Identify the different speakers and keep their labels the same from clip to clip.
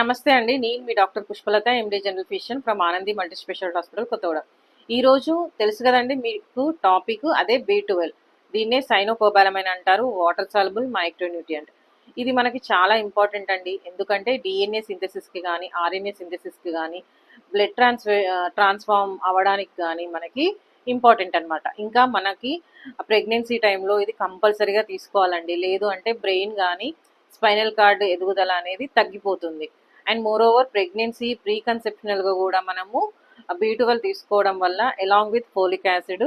Speaker 1: నమస్తే అండి. నేను మీ doctor Pushpalatha MD general physician from Anandi multi speciality hospital Kothaguda. ఈరోజు తెలుసు కదండి మీకు టాపిక్ అదే బి ట్వెల్వ్ దీన్నే సైనోకోబాలమైన అంటారు వాటర్ సాల్బుల్ మైక్రోన్యూట్రియంట్. ఇది మనకి చాలా ఇంపార్టెంట్ అండి. ఎందుకంటే డిఎన్ఏ సింథసిస్కి కానీ ఆర్ఎన్ఏ సింథసిస్కి కానీ బ్లడ్ ట్రాన్స్ ట్రాన్స్ఫార్మ్ అవ్వడానికి కానీ మనకి ఇంపార్టెంట్ అన్నమాట. ఇంకా మనకి ప్రెగ్నెన్సీ టైంలో ఇది కంపల్సరీగా తీసుకోవాలండి. లేదు అంటే బ్రెయిన్ కానీ స్పైనల్ కార్డ్ ఎదుగుదల అనేది తగ్గిపోతుంది. And more over pregnancy pre కన్సెప్షనల్గా కూడా మనము బీ ట్వెల్వ్ తీసుకోవడం వల్ల along with folic acid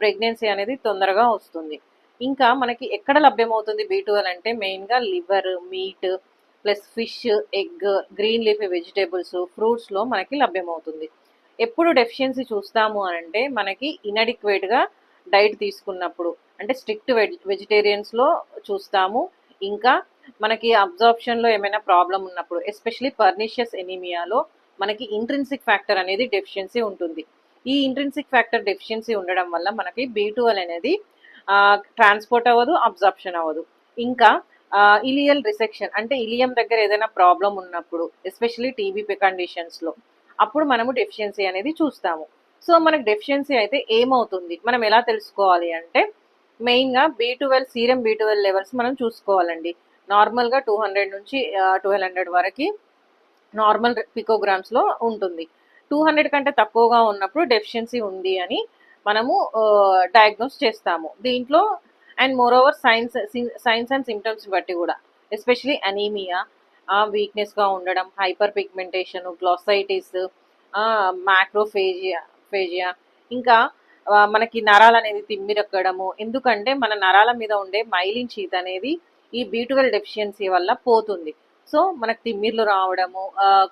Speaker 1: pregnancy అనేది తొందరగా వస్తుంది. ఇంకా మనకి ఎక్కడ లభ్యమవుతుంది బీ ట్వెల్వ్ అంటే మెయిన్గా liver meat plus fish egg green leafy vegetables ఫ్రూట్స్లో మనకి లభ్యమవుతుంది. ఎప్పుడు డెఫిషియన్సీ చూస్తాము అంటే మనకి ఇన్అడిక్వేట్గా డైట్ తీసుకున్నప్పుడు అంటే స్ట్రిక్ట్ వెజ్ వెజిటేరియన్స్లో చూస్తాము. ఇంకా మనకి అబ్జార్ప్షన్లో ఏమైనా ప్రాబ్లం ఉన్నప్పుడు ఎస్పెషలీ పర్నీషియస్ ఎనీమియాలో మనకి ఇంట్రిన్సిక్ ఫ్యాక్టర్ అనేది డెఫిషియన్సీ ఉంటుంది. ఈ ఇంట్రిన్సిక్ ఫ్యాక్టర్ డెఫిషియన్సీ ఉండడం వల్ల మనకి బీ అనేది ట్రాన్స్పోర్ట్ అవ్వదు అబ్జార్ప్షన్ అవ్వదు. ఇంకా ఇలియల్ రిసెక్షన్ అంటే ఇలియం దగ్గర ఏదైనా ప్రాబ్లం ఉన్నప్పుడు ఎస్పెషలీ టీబీ కండిషన్స్లో అప్పుడు మనము డెఫిషియన్సీ అనేది చూస్తాము. సో మనకు డెఫిషియన్సీ అయితే ఏమవుతుంది? మనం ఎలా తెలుసుకోవాలి అంటే మెయిన్గా B twelve serum B twelve levels మనం చూసుకోవాలండి. నార్మల్గా టూ హండ్రెడ్ నుంచి ట్వెల్వ్ హండ్రెడ్ వరకు నార్మల్ పికోగ్రామ్స్లో ఉంటుంది. టూ హండ్రెడ్ కంటే తక్కువగా ఉన్నప్పుడు డెఫిషియన్సీ ఉంది అని మనము డయాగ్నోస్ చేస్తాము. దీంట్లో and moreover signs signs and symptoms బట్టి కూడా ఎస్పెషలీ అనీమియా వీక్నెస్గా ఉండడం హైపర్ పిగ్మెంటేషన్ గ్లాసైటిస్ మ్యాక్రోఫేజియా ఫేజియా ఇంకా మనకి నరాలు అనేది తిమ్మిరక్కడము. ఎందుకంటే మన నరాల మీద ఉండే మైలిన్ చీత అనేది ఈ బీ ట్వెల్వ్ డెఫిషియన్సీ వల్ల పోతుంది. సో మనకు తిమ్మిర్లు రావడము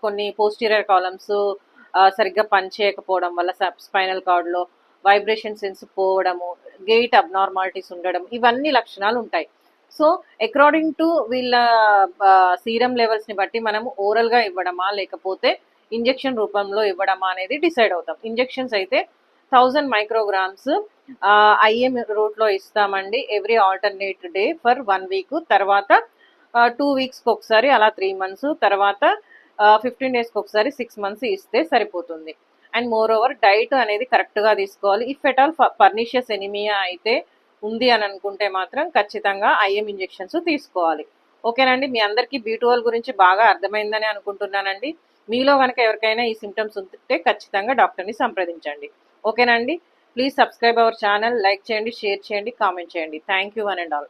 Speaker 1: కొన్ని పోస్టీరియర్ కాలమ్స్ సరిగ్గా పనిచేయకపోవడం వల్ల స్పైనల్ కార్డ్లో వైబ్రేషన్ సెన్స్ పోవడము గెయిట్ అబ్నార్మాలిటీస్ ఉండడం ఇవన్నీ లక్షణాలు ఉంటాయి. సో అకార్డింగ్ టు వీళ్ళ సీరం లెవెల్స్ని బట్టి మనము ఓరల్గా ఇవ్వడమా లేకపోతే ఇంజెక్షన్ రూపంలో ఇవ్వడమా అనేది డిసైడ్ అవుతాం. ఇంజెక్షన్స్ అయితే థౌజండ్ మైక్రోగ్రామ్స్ ఐఎం రూట్లో ఇస్తామండి every alternate day for one week. తర్వాత టూ వీక్స్కి ఒకసారి అలా త్రీ మంత్స్ తర్వాత ఫిఫ్టీన్ డేస్కి ఒకసారి సిక్స్ మంత్స్ ఇస్తే సరిపోతుంది. అండ్ మోర్ ఓవర్ డైట్ అనేది కరెక్ట్గా తీసుకోవాలి. If at all pernicious anaemia అయితే ఉంది అని అనుకుంటే మాత్రం ఖచ్చితంగా ఐఎం ఇంజెక్షన్స్ తీసుకోవాలి. ఓకేనండి? మీ అందరికీ బీటువల్ గురించి బాగా అర్థమైందని అనుకుంటున్నానండి. మీలో కనుక ఎవరికైనా ఈ సిమ్టమ్స్ ఉంటే ఖచ్చితంగా డాక్టర్ని సంప్రదించండి. ఓకేనండి. Please subscribe our channel like చేయండి షేర్ చేయండి కామెంట్ చేయండి. Thank you one and all.